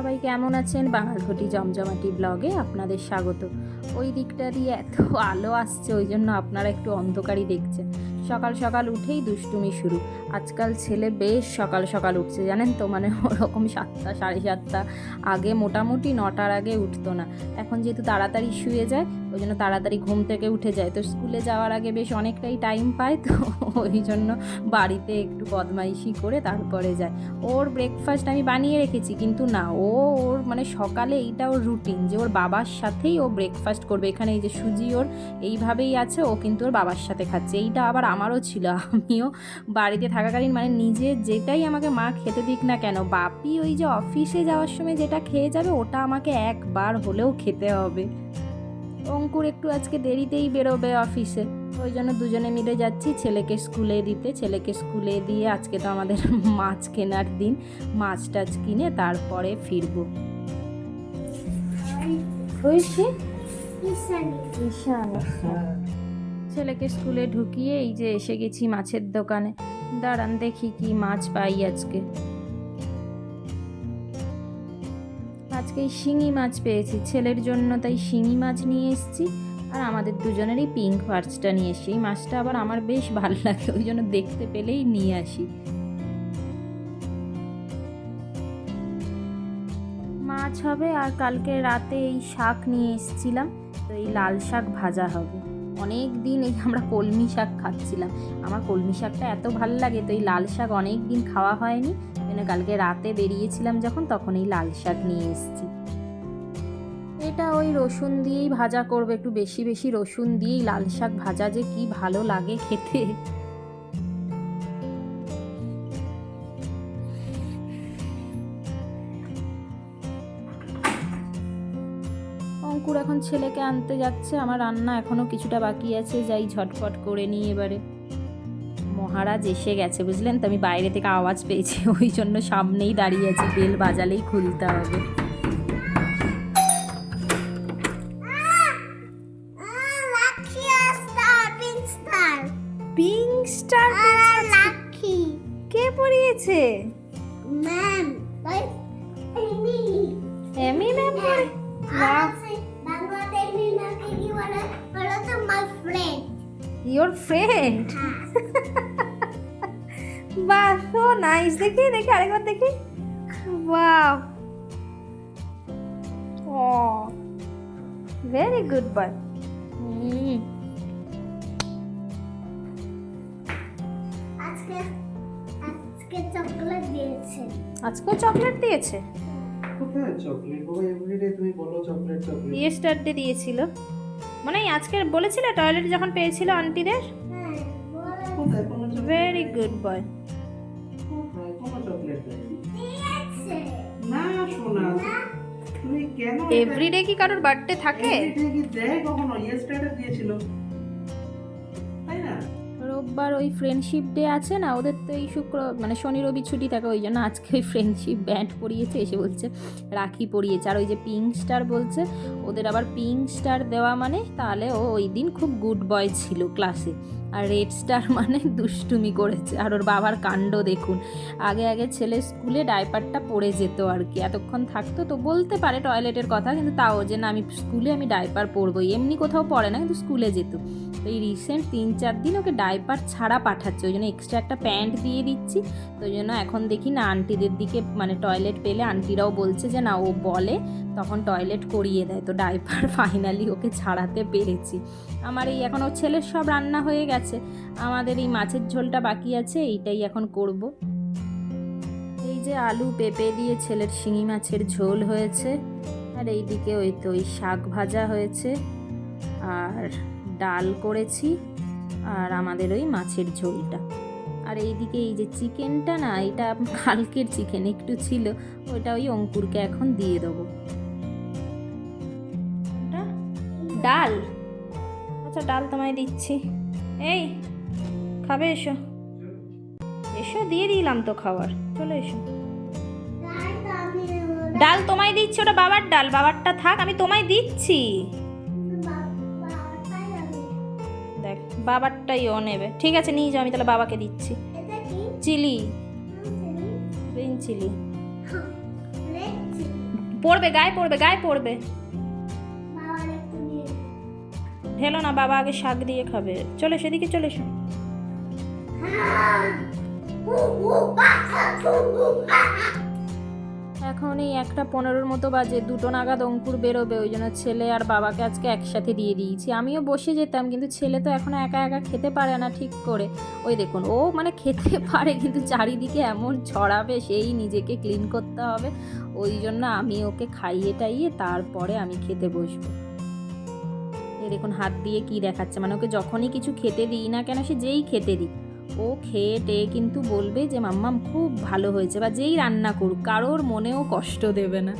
সবাই কেমন আছেন? বাঙালঘটি জমজমাটি ব্লগে আপনাদের স্বাগত। ওই দিকটা দিয়ে এত আলো আসছে, ওই জন্য আপনারা একটু অন্ধকারই দেখছেন। সকাল সকাল উঠেই দুষ্টুমি শুরু। আজকাল ছেলে বেশ সকাল সকাল উঠছে, জানেন তো? মানে ওরকম সাতটা, সাড়ে সাতটা আগে মোটামুটি নটার আগে উঠতো না। এখন যেহেতু তাড়াতাড়ি শুয়ে যায় ওই জন্য তাড়াতাড়ি ঘুম থেকে উঠে যায়। তো স্কুলে যাওয়ার আগে বেশ অনেকটাই টাইম পায়, তো ওই জন্য বাড়িতে একটু বদমাইশি করে তারপরে যায়। ওর ব্রেকফাস্ট আমি বানিয়ে রেখেছি, কিন্তু না, ও ওর মানে সকালে এইটা ওর রুটিন যে ওর বাবার সাথেই ও ব্রেকফাস্ট করবে। এখানে এই যে সুজি ওর এইভাবেই আছে, ও কিন্তু ওর বাবার সাথে খাচ্ছে। এইটা আবার আমারও ছিল, আমিও বাড়িতে থাকাকালীন মানে নিজে যেটাই আমাকে মা খেতে দিক না কেন বাপি ওই যে অফিসে যাওয়ার সময় যেটা খেয়ে যাবে, ওটা আমাকে একবার হলেও খেতে হবে। অঙ্কুর একটু আজকে দেরিতেই বেরোবে অফিসে। ওই জন্য দুজনে মিলে যাচ্ছি ছেলেকে স্কুলে দিতে। ছেলেকে স্কুলে দিয়ে আজকে তো আমাদের মাছ কেনার দিন। মাছ টাছ কিনে তারপরে ফিরবো। হয়েছে? ছেলেকে স্কুলে ঢুকিয়ে এই যে এসে গেছি মাছের দোকানে। দাঁড়ান দেখি কি মাছ পাই আজকে। আজকে শিঙি মাছ পেয়েছি। ছেলের জন্য তাই শিঙি মাছ নিয়ে এসেছি। আর আমাদের দুজনেরই পিঙ্ক পার্চটা নিয়ে এসেছি। এই মাছটা আবার আমার বেশ ভালো লাগে, ওই জন্য দেখতে পেলেই নিয়ে আসি। মাছ হবে আর কালকে রাতে এই শাক নিয়ে এসেছিলাম। তো এই লাল শাক ভাজা হবে। অনেক দিন এই আমরা কলমি শাক খাচ্ছিলাম। আমার কলমি শাকটা এত ভালো লাগে, তো এই লাল শাক অনেক দিন খাওয়া হয়নি। মানে কালকে রাতে বেরিয়েছিলাম যখন, তখন এই লাল শাক নিয়ে এসেছি। এটা ওই রসুন দিয়েই ভাজা করব, একটু বেশি বেশি রসুন দিয়েই লাল শাক ভাজা যে কি ভালো লাগে খেতে। অঙ্কুর এখন ছেলেকে আনতে যাচ্ছে, আমার রান্না এখনও কিছুটা বাকি আছে, যাই ঝটপট করে নিই এবারে। মহারাজ এসে গেছে বুঝলেন? তো আমি বাইরে থেকে আওয়াজ পেয়েছি ওই জন্য সামনেই দাঁড়িয়ে আছি বেল বাজালেই খুলতে হবে। পিঙ্ক স্টার কে পড়িয়েছে এমি ম্যাম ইওর ফ্রেন্ড বাহ সো নাইস দেখি দেখি আরেকবার দেখি। Wow oh very good boy chocolate দিয়েছে। আজকেও চকলেট দিয়েছে? কোথায় চকলেট বাবা এভরিডে তুমি বলো চকলেট চকলেট ইয়েস্টারডে দিয়েছিল। মানে আজকে বলেছিল টয়লেট যখন পেয়েছিল আন্টিদের? হ্যাঁ বলো কোথায় কোনো chocolate very good boy chocolate না শোনা তুমি কেন এভরিডে কি কারোর বার্থডে থাকে? এভরিডে কি দেয় কখনো? ইয়েস্টারডে দিয়েছিল। রোববার ওই ফ্রেন্ডশিপ ডে আছে না, ওদের তো এই শুক্র মানে শনি, রবি ছুটি থাকে, ওই জন্য আজকে ওই ফ্রেন্ডশিপ ব্যান্ড পরিয়েছে, এসে বলছে রাখি পরিয়েছে, আর ওই যে পিঙ্ক স্টার বলছে, ওদের আবার পিঙ্ক স্টার দেওয়া মানে তাহলে ও ওই দিন খুব গুড বয় ছিল ক্লাসে আর রেড স্টার মানে দুষ্টুমি করেছে, আর ওর বাবার কাণ্ড দেখুন, আগে আগে ছেলে স্কুলে ডাইপারটা পরে যেত আর কি, এতক্ষণ থাকতো তো বলতে পারে টয়লেটের কথা, কিন্তু তাও যে না, আমি স্কুলে আমি ডাইপার পরবো এমনি কোথাও পড়ে না, কিন্তু স্কুলে যেত তো এই রিসেন্ট তিন চার দিন ওকে ডাইপার ছাড়া পাঠাচ্ছে, ওই জন্য এক্সট্রা একটা প্যান্ট দিয়ে দিচ্ছি। তো ওই জন্য এখন দেখি না আন্টিদের দিকে মানে টয়লেট পেলে আন্টিরাও বলছে যে, না, ও বলে। তখন টয়লেট করিয়ে দেয়। তো ডাইপার ফাইনালি ওকে ছাড়াতে পেরেছি। আমার এই এখন ওর ছেলের সব রান্না হয়ে গেছে। আমাদের এই মাছের ঝোলটা বাকি আছে, এইটাই এখন করব। এই যে আলু পেঁপে দিয়ে ছেলের শিঙি মাছের ঝোল হয়েছে। আর এইদিকে ওই তো ওই শাক ভাজা হয়েছে। আর ডাল করেছি আর আমাদের ওই মাছের ঝোলটা। আর এইদিকে এই যে চিকেনটা না এটা কালকের চিকেন একটু ছিল ওইটা ওই অঙ্কুরকে এখন দিয়ে দেবো। ওটা? ডাল? আচ্ছা ডাল তোমায় দিচ্ছি। এই খাবে এসো। এসো দিয়ে দিলাম তো খাবার। চলে এসো। ডাল তোমায় দিচ্ছি ওটা বাবার ডাল। বাবারটা থাক আমি তোমায় দিচ্ছি। দেখ বাবারটাই ও নেবে। ঠিক আছে নিয়ে যাও আমি তাহলে বাবাকে দিচ্ছি। চিলি। Green chilli. পড়বে গায়ে পড়বে গায়ে পড়বে। ঢেলো না বাবা আগে শাক দিয়ে খাবে। চলে সেদিকে চলে এসো। এখন এই একটা পনেরোর মতো বাজে, দুটো নাগাদ অঙ্কুর বেরোবে, ওই জন্য ছেলে আর বাবাকে আজকে একসাথে দিয়ে দিয়েছি। আমিও বসে যেতাম, কিন্তু ছেলে তো এখনও একা একা খেতে পারে না ঠিক করে। ওই দেখুন, ও মানে খেতে পারে, কিন্তু চারিদিকে এমন ছড়াবে, সেই নিজেকে ক্লিন করতে হবে। ওই জন্য আমি ওকে খাইয়ে টাইয়ে তারপরে আমি খেতে বসবো। এ দেখুন, হাত দিয়ে কি দেখাচ্ছে? মানে ওকে যখনই কিছু খেতে দিই না কেন, সে যেই খেতে দিই ও খেয়ে টেয়ে কিন্তু বলবে যে, মাম্মাম, খুব ভালো হয়েছে বা যেই রান্না করুক, কারোর মনেও কষ্ট দেবে না।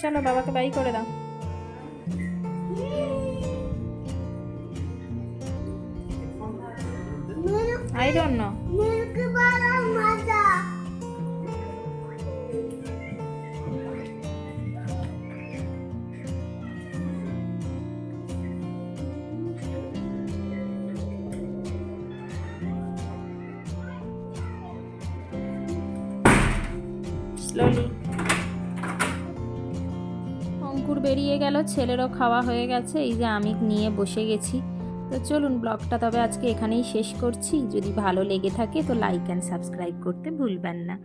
চলো বাবাকে বাই করে দাও। I don't know slowly Ankur বেরিয়ে গেল, ছেলেরও খাওয়া হয়ে গেছে, এই যে আমি নিয়ে বসে গেছি। তো চলুন, ব্লগটা তবে আজকে এখানেই শেষ করছি। যদি ভালো লেগে থাকে তো লাইক অ্যান্ড সাবস্ক্রাইব করতে ভুলবেন না।